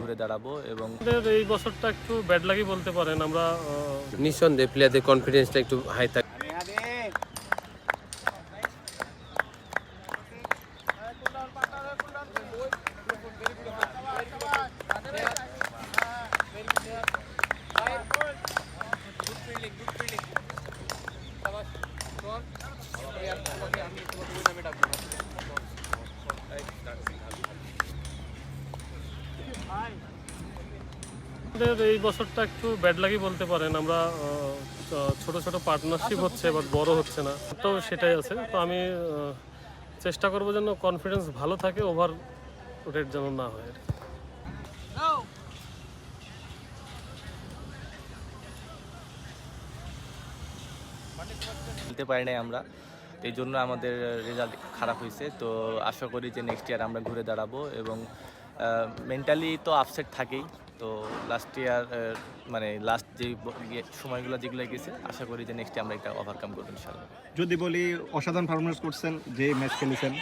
ঘুরে দাঁড়াবো এবং এই বছরটা একটু ব্যাড লাগি বলতে পারেন আমরা নিঃসন্দেহে প্লেয়ারদের কনফিডেন্সটা একটু হাই থাকে আমাদের এই বছরটা একটু ব্যাড লাগি বলতে পারেন। আমরা ছোট ছোট পার্টনারশিপ হচ্ছে বাট বড় হচ্ছে না। তো সেটাই আছে। তো আমি চেষ্টা করব যেন কনফিডেন্স ভালো থাকে ওভার রেট যেন না হয়। খেলতে পারি নাই আমরা। এই জন্য আমাদের রেজাল্ট খারাপ হয়েছে তো আশা করি যে নেক্সট ইয়ার আমরা ঘুরে দাঁড়াবো এবং মেন্টালি তো আপসেট থাকেই। তো লাস্ট ইয়ার মানে লাস্ট যে ইয়ে সময়গুলো যেগুলো গেছে আশা করি যে নেক্সট আমরা এটা ওভারকাম করব ইনশাল্লাহ। যদি বলি অসাধারণ পারফরমেন্স করছেন যে ম্যাচ খেলেছেন।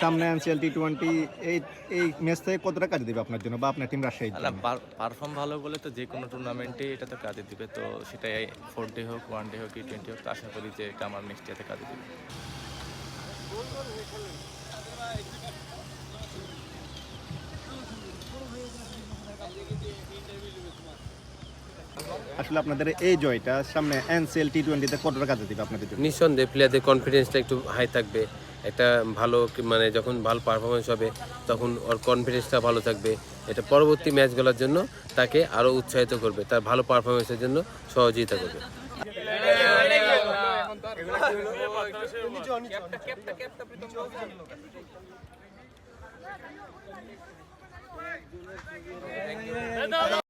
সামনে আনসিএল টি টোয়েন্টি এই এই ম্যাচ থেকে কতটা কাজে দেবে আপনার জন্য বা আপনার টিম জন্য? পারফর্ম ভালো বলে তো যে কোনো টুর্নামেন্টে এটা তো কাজে দিবে। তো সেটাই ফোর ডে হোক ওয়ান ডে হোক টি টোয়েন্টি হোক তো আশা করি যে এটা আমার নেক্সট ইয়াতে কাজে দিবে। আসলে আপনাদের এই জয়টা সামনে এনসিএল টি টোয়েন্টিতে কতটা কাজে দিবে আপনাদের জন্য? নিঃসন্দেহে প্লেয়ারদের কনফিডেন্সটা একটু হাই থাকবে। একটা ভালো মানে যখন ভালো পারফরমেন্স হবে তখন ওর কনফিডেন্সটা ভালো থাকবে। এটা পরবর্তী ম্যাচগুলোর জন্য তাকে আরও উৎসাহিত করবে। তার ভালো পারফরমেন্সের জন্য সহযোগিতা করবে।